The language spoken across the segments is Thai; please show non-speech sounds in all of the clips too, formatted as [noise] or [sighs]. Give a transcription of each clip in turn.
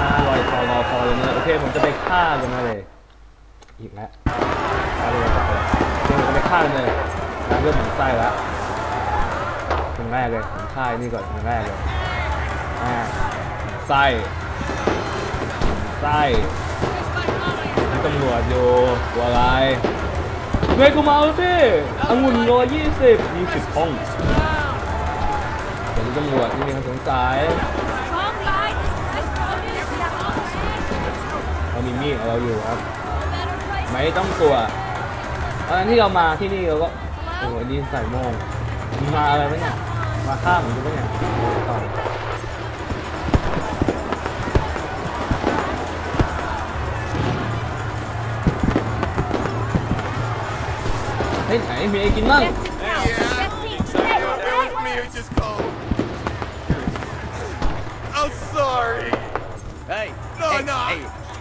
มาลอยคอรอคอเลยเนี่ยโอเคผมจะไปฆ่ากันมาเลย อีกแล้วฆ่าเลยต่อไปโอเคผมจะไปฆ่ากันเลยน้ำเริ่มหมันไส้แล้วคนแรกเลยผมฆ่าไอ้นี่ก่อนคนแรกเลยอ่าไส้ไส้มีตำรวจอยู่ตัวอะไรเฮ้ยกูมาเอาสิองุ่นโลยี่สิบยี่สิบห้องเดี๋ยวตำรวจที่มีคนสงสัย มีมีดของเราอยู่ครับ Better place. ไม่ต้องกลัวตอนที่เรามาที่นี่เราก็โอ้โหนี่ใส่โมงมึงมาอะไรวะเนี่ยมาฆ่าผมดูปะเนี่ยต่อยเฮ้ยไหนมีไอ้กินบ้าง Get it now. Get it. Hey,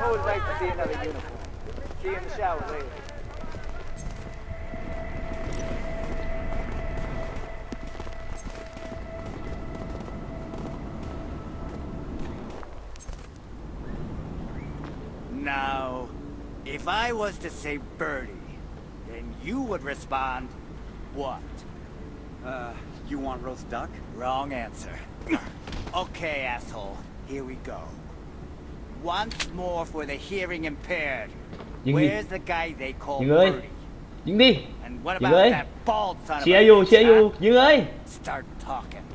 ยู่ always like to see another uniform. See you in the shower later. Now, if I was to say birdie, then you would respond, what? Uh, you want roast duck? Wrong answer. [clears throat] okay, asshole. Here we go. Once more for the hearing impaired.ยิงดิ Where's the guy they call ยิงเลย Birdie? ยิงดิ And what ยิง about เลย that bald son of เชีย a ร์อยู่ bitch, เชียร์อยู่ huh? ยิงเลย Start talking.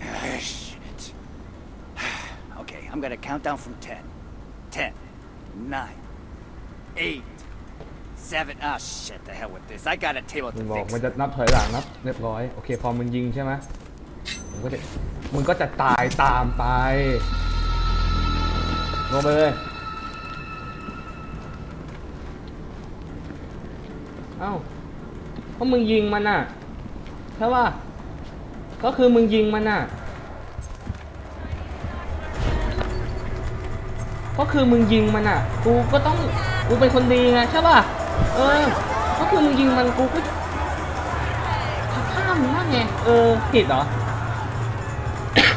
[sighs] Ah, Shit. [sighs] Okay, I'm gonna count down from 10. 10, 9, 8, 7. Ah, shit, the hell with this. I got a table มัน to บอก fix. มันจะนับถอยหลังนับเรียบร้อย โอเค พอมันยิงใช่ไหม มันก็จะมันก็จะตายตามไปลงไปเลยเอ้าเพราะมึงยิงมันน่ะใช่ป่ะก็คือมึงยิงมันน่ะ ก็คือมึงยิงมันน่ะ กูก็ต้องกูเป็นคนดีไงใช่ป่ะเออ ก็คือมึงยิงมันกูก็ข้ามมึงว่าไงเออผิดเหรอ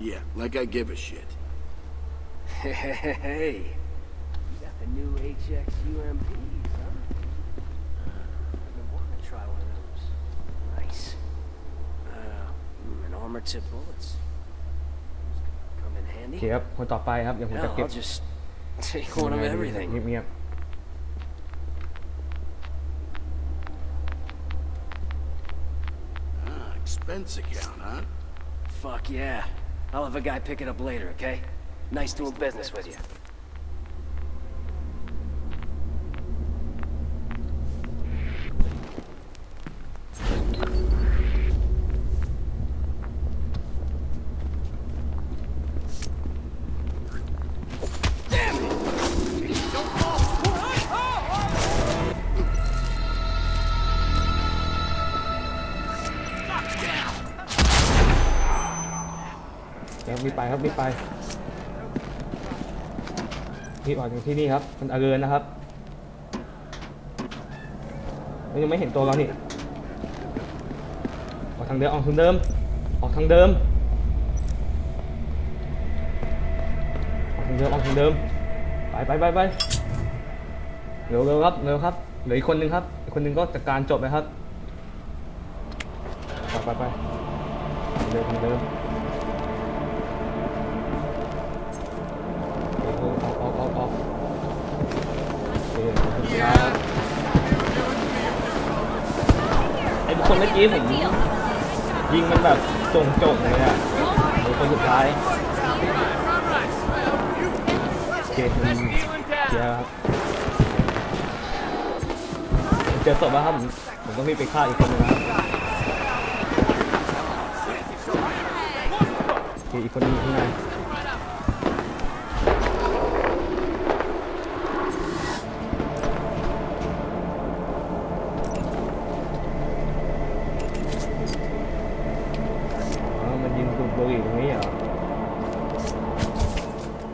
Yeah, like I give a shit. Hey, you got the new HX UMPs, huh? I've been wanting to try one of those. Nice. Uh, mm, and armor tip bullets. Those could Come in โอ handy. เคครับ คนต่อไปครับ เดี๋ยวผมจะ Hell, เก็บ I'll just [laughs] take one of everything. เงียบ Ah, expense account, huh? Fuck yeah. I'll have a guy pick it up later, okay? Nice doing business with you. มีไปครับมีไปพี่ออกจากที่นี่ครับ มันอาเกินนะครับมันยังไม่เห็นตัวเรานี่ออกทางเดิมออกทางเดิม ออกทางเดิมออกทางเดิมออกทางเดิมไปไปไปไปเร็วเร็วครับเร็วครับเหลืออีกคนนึงครับอีกคนนึงก็จัดการจบเลยครับไปไปไปเดิมทางเดิม ไอ้คนเมื่อกี้ผมยิงมันแบบส่งจบเลยอะหรือคนสุดท้ายเกมเกียร์เจอศพแล้วครับผมผมต้องรีบไปฆ่าอีกคนนึงครับอีกคนนึงข้างใน บบุหรี่ตรงนี้เหรอ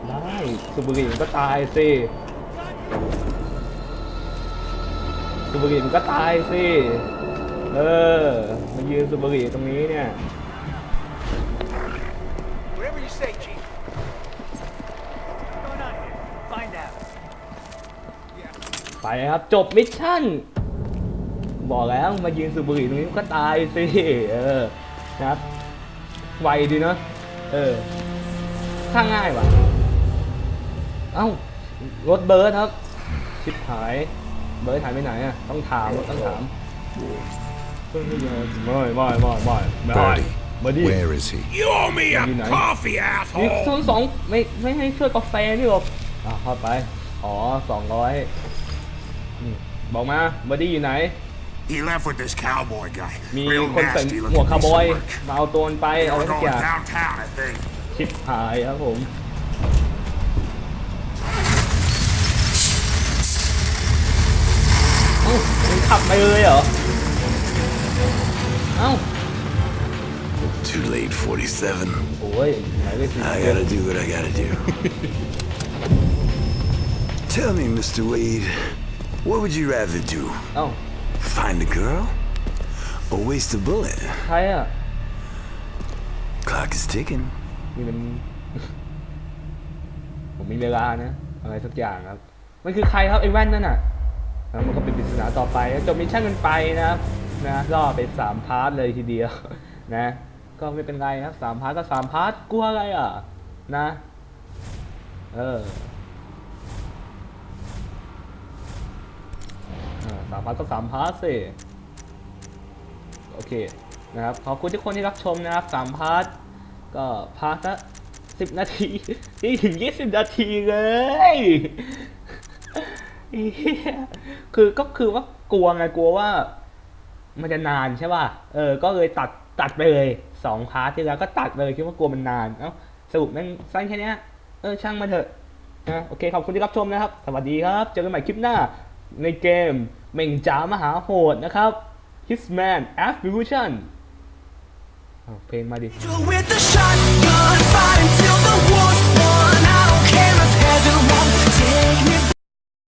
ได้สูบบุหรี่มันก็ตายสิสูบบุหรี่มันก็ตายสิเออมันยืนสูบบุหรี่ตรงนี้เนี่ย Whatever you say, Chief. Find out. ไปครับจบมิชชั่นบอกแล้วมายืนสูบบุหรี่ตรงนี้ก็ตายสิเออนะครับ ไวดีเนาะเออข้างง่ายว่ะ เอ้ารถเบิร์ดครับ ชิบหาย เบิร์ดหายไปไหนอะ ต้องถามต้องถามไม่ไม่ไม่ไม่ไม่ไม่ Birdie, บอดี้ where is he? You owe me a You know. coffee, นี่โซนสองไม่ไม่ให้ช่วยกาแฟนี่หรอกอะเข้าไป อ๋อสองร้อยบอกมาบอดี้อยู่ไหน He left with this cowboy guy. มี Real คนใส่ nasty หมวก looking คาว piece บอย of work. มาเอาตัวมันไป They เอา were ไว้ทุก going อย่าง downtown, I think. ชิบหายครับผม เอ้ามันขับไปเลยเหรอ เอ้า Too late, 47. โอ้ยหมายเลขสี่ I gotta do what I gotta do. [laughs] Tell me, Mr. Wade, what would you rather do? เอ้า Find a girl? Or waste a bullet? ใครอะ Clock is ticking. นี่มัน ผมมีเวลานะ อะไรสักอย่างครับ มันคือใครครับไอ้แว่นนั่นน่ะแล้วมันก็เป็นปริศนาต่อไปจบมิชชั่นกันไปนะครับนะรอไปสามพาร์ทเลยทีเดียว นะ ก็ไม่เป็นไรครับสามพาร์ทก็สามพาร์ทกลัวอะไรอะ นะ เออาสามพาร์ทก็สามพาร์ทสิโอเคนะครับขอบคุณทุกคนที่รับชมนะครับสามพาร์ทก็พาร์ทละสิบนาทีนี่ถึงยี่สิบนาทีเลยคือก็คือว่ากลัวไงกลัวว่า มันจะนานใช่ป่ะเออ ก็เลยตัดตัดไปเลยสองพาร์ทที่แล้วก็ตัดเลยคิดว่ากลัวมันนานเอ้าสรุปแม่งสั้นแค่นี้เออช่างมันเถอะนะโอเคขอบคุณที่รับชมนะครับ สวัสดีครับ เจอกันใหม่คลิปหน้า ในเกมเหม่งจ๋ามหาโหดนะครับ Hitman Absolution อ้าเพลงมาดิ